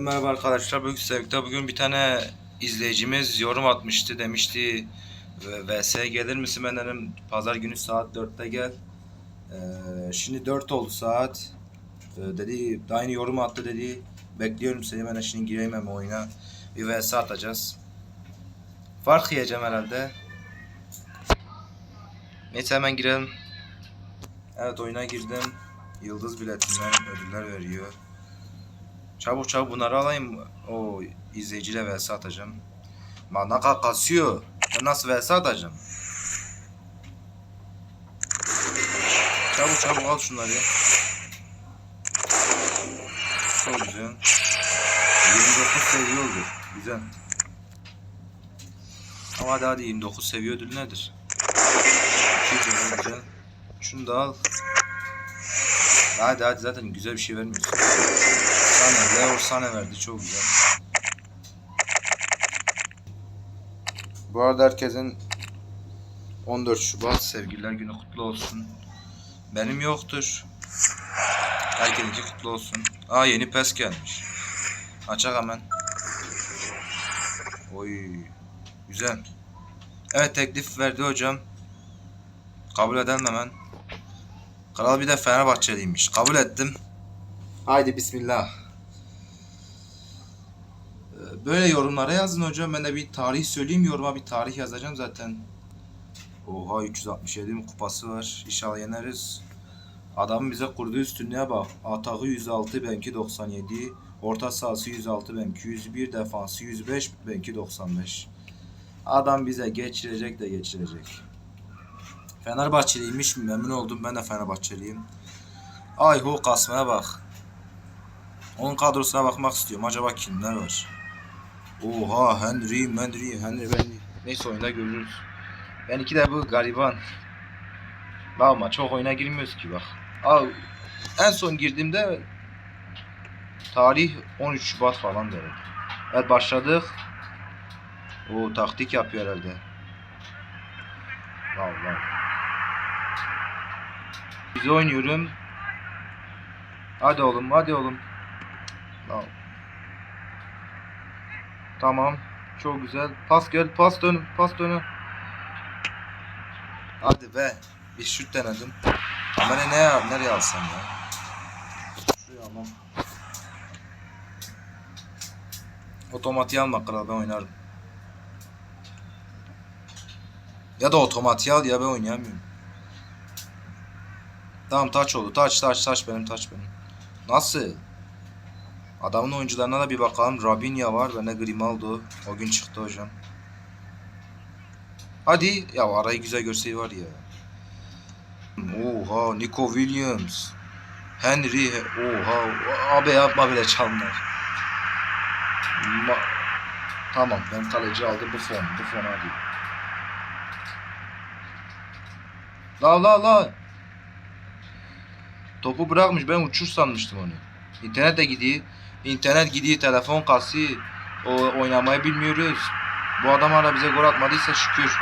Merhaba arkadaşlar. Bugün Sevk'te bugün bir tane izleyicimiz yorum atmıştı. Demişti VS gelir misin? Ben dedim pazar günü saat 4'te gel. Ee, şimdi 4 oldu saat. Ee, dedi aynı yorum attı dedi. Bekliyorum seni ben şimdi gireyim hem oyuna. Bir VS atacağız. Fark yiyeceğim herhalde. Neyse hemen girelim. Evet oyuna girdim. Yıldız biletinden ödüller veriyor. Çabuk çabuk bunları alayım. O izleyiciyle vs atacağım. Manaka kasıyor. Ben nasıl vs atacağım? Çabuk çabuk al şunları. Çok güzel. 29 seviye oldu. Güzel. Ama hadi hadi 29 seviye ödül nedir? Güzel güzel. Şunu da al. Hadi hadi zaten güzel bir şey vermiyorsun. Sana Leo sana verdi çok güzel. Bu arada herkesin 14 Şubat sevgililer günü kutlu olsun. Benim yoktur. Herkesinki kutlu olsun. Aa yeni pes gelmiş. Açak hemen. Oy. Güzel. Evet teklif verdi hocam. Kabul edelim hemen. Kral bir de Fenerbahçeliymiş. Kabul ettim. Haydi bismillah. Ee, Böyle yorumlara yazın hocam. Ben de bir tarih söyleyeyim. Yoruma bir tarih yazacağım zaten. Oha 367 mi kupası var. İnşallah yeneriz. Adamın bize kurduğu üstünlüğe bak. Atağı 106, benki 97. Orta sahası 106, benki 101. Defansı 105, benki 95. Adam bize geçirecek de geçirecek. Fenerbahçeliymiş. Memnun oldum. Ben de Fenerbahçeliyim. Ay ho kasmaya bak. Onun kadrosuna bakmak istiyorum. Acaba kimler var? Oha Henry, Henry, Henry, Henry. Neyse oyunda görürüz. Ben iki de bu gariban. Ama çok oyuna girmiyoruz ki bak. Al, en son girdiğimde tarih 13 Şubat falan der. Evet başladık. O taktik yapıyor herhalde. Vav Bizi oynuyorum. Hadi oğlum, hadi oğlum. Tamam. Çok güzel. Pas gel, pas dön, pas dön. Hadi be. Bir şut denedim. Ama ne ya, nereye alsam ya? Şuraya almam. Otomatiğe alma kral ben oynarım. Ya da otomatiğe al ya ben oynayamıyorum. Tamam taç oldu. Taç taç taç benim taç benim. Nasıl? Adamın oyuncularına da bir bakalım. Rabinha var. Ben de Grimaldo. O gün çıktı hocam. Hadi. Ya arayı güzel görseydi var ya. Oha. Nico Williams. Henry. Oha. Abi yapma bile çalınlar. Ma tamam. Ben kaleci aldım. Bu fon. Bu fon hadi. La la la. Topu bırakmış. Ben uçur sanmıştım onu. İnternet de gidiyor. İnternet gidiyor. Telefon kasıyor. O oynamayı bilmiyoruz. Bu adam hala bize gol atmadıysa şükür.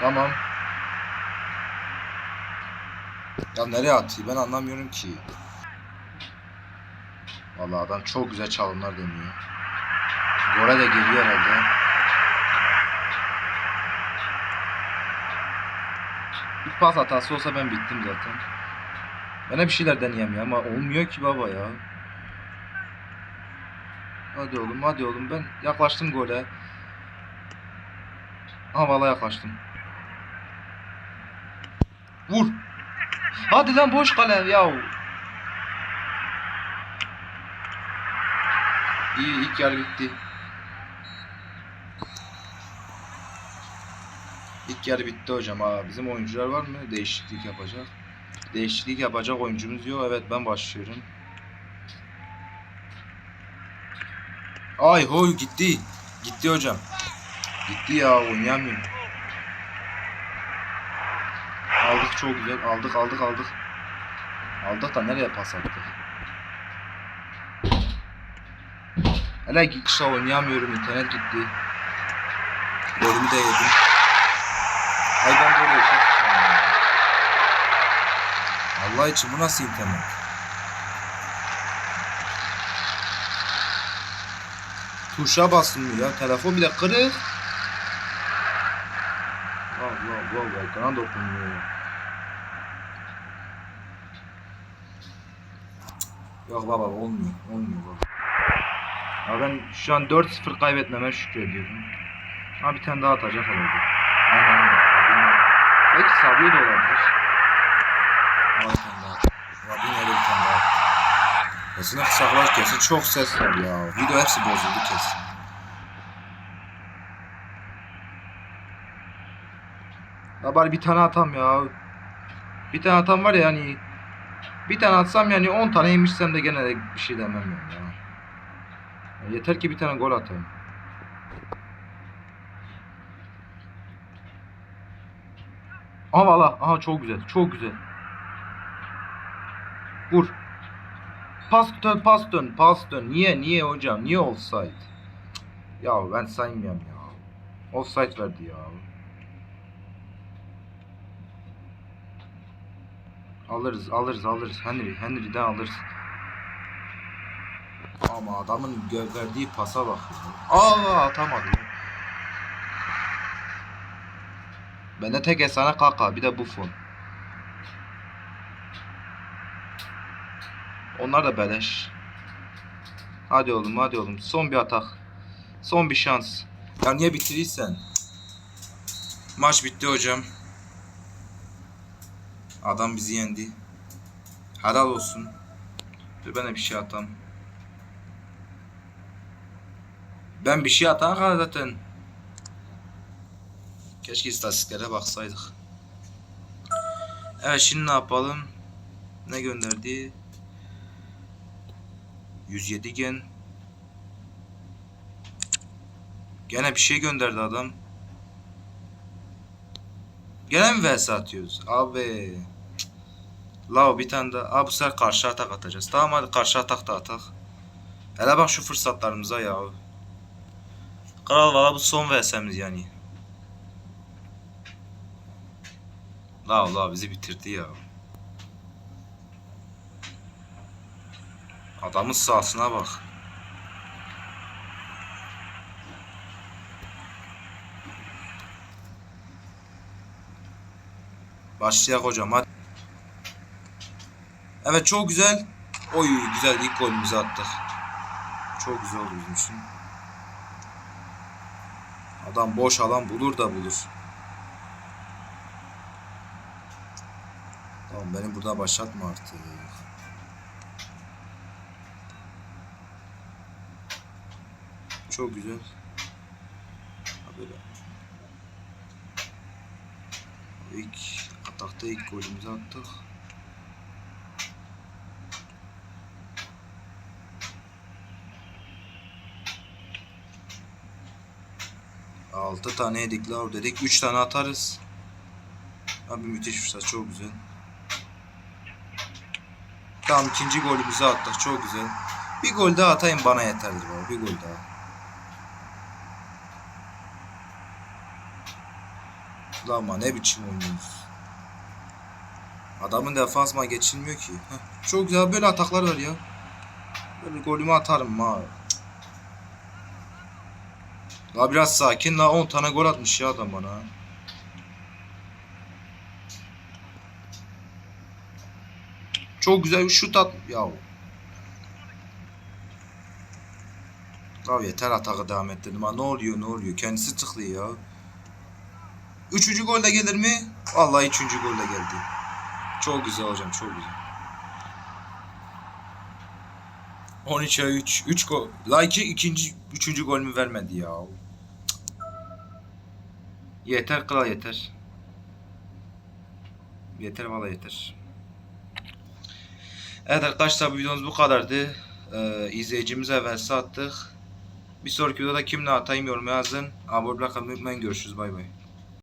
Tamam. Ya nereye atıyor? Ben anlamıyorum ki. Vallahi adam çok güzel çalımlar deniyor. Gole de geliyor herhalde. Bir pas hatası olsa ben bittim zaten. Ben de bir şeyler deneyeyim ya ama olmuyor ki baba ya. Hadi oğlum hadi oğlum ben yaklaştım gole. Aha valla yaklaştım. Vur. Hadi lan boş kale ya. İyi ilk yarı bitti. İlk yarı bitti hocam. Aa, bizim oyuncular var mı? Değişiklik yapacak. Değişiklik yapacak oyuncumuz yok. Evet ben başlıyorum. Ay hoy gitti. Gitti hocam. Gitti ya oynayamıyorum. Aldık çok güzel. Aldık aldık aldık. Aldık da nereye pas attık? Hele işte oynayamıyorum. internet gitti. Golümü de yedim. Aydan böyle yaşar. Şey Allah için bu nasıl internet? Tuşa basılmıyor ya. Telefon bile kırık. Allah Allah Allah, ekrana dokunmuyor ya. Yok baba olmuyor. Olmuyor baba. Ya ben şu an 4-0 kaybetmeme şükrediyorum. Ha bir tane daha atacak herhalde. Aynen. Belki Sabio da olabilir. Ama bir tane daha. Rabbim öyle bir tane daha. Kesin kısaklar kesin çok ses var ya. Video hepsi bozuldu kesin. Ya bari bir tane atam ya. Bir tane atam var ya yani. Bir tane atsam yani 10 tane yemişsem de gene de bir şey demem yani ya. Ya Yeter ki bir tane gol atayım. Aha valla. Aha çok güzel. Çok güzel. Vur. Pas dön, pas dön, pas dön. Niye, niye hocam? Niye offside? Ya ben saymıyorum ya. Offside verdi ya. Alırız, alırız, alırız. Henry, Henry'den alırız. Ama adamın verdiği pasa bak. Aa atamadı. ya. Bende tek efsane kaka, bir de Buffon. Onlar da beleş. Hadi oğlum, hadi oğlum. Son bir atak. Son bir şans. Ya niye bitirirsen? Maç bitti hocam. Adam bizi yendi. Helal olsun. Dur ben de bir şey atam. Ben bir şey atan kadar zaten. Keşke istatistiklere baksaydık. Evet şimdi ne yapalım? Ne gönderdi? 107 gen. Gene bir şey gönderdi adam. Gene mi vs atıyoruz? Abi. La bir tane daha. Abi bu sefer karşı atak atacağız. Tamam hadi karşı atak da atak. Hele bak şu fırsatlarımıza ya. Kral valla bu son vs'miz yani. La la bizi bitirdi ya. Adamın sahasına bak. Başlayak hocam hadi. Evet çok güzel. Oy güzel ilk golümüzü attık. Çok güzel oldu bizim için. Adam boş alan bulur da bulur. Tamam beni burada başlatma artık. Çok güzel. Böyle. İlk atakta ilk golümüzü attık. Altı tane yedik la dedik. Üç tane atarız. Abi müthiş fırsat çok güzel. Tamam ikinci golümüzü attık çok güzel. Bir gol daha atayım bana yeterli baba bir gol daha. Lan ama ne biçim oynuyoruz. Adamın defansma geçilmiyor ki. Heh, çok güzel böyle ataklar var ya. Böyle golümü atarım ha. La biraz sakin la 10 tane gol atmış ya adam bana. Çok güzel bir şut at. Ya. Ya yeter atağı devam ettirdim ha. Ne oluyor ne oluyor? Kendisi tıklıyor ya. Üçüncü gol de gelir mi? Vallahi üçüncü gol de geldi. Çok güzel hocam çok güzel. 13'e 3. 3 gol. La iki, ikinci, üçüncü gol mü vermedi ya? Yeter kral yeter. Yeter valla yeter. Evet arkadaşlar bu videomuz bu kadardı. Ee, izleyicimize vs attık. Bir sonraki videoda kimle atayım yorum yazın. Abone olmayı unutmayın. Görüşürüz bay bay.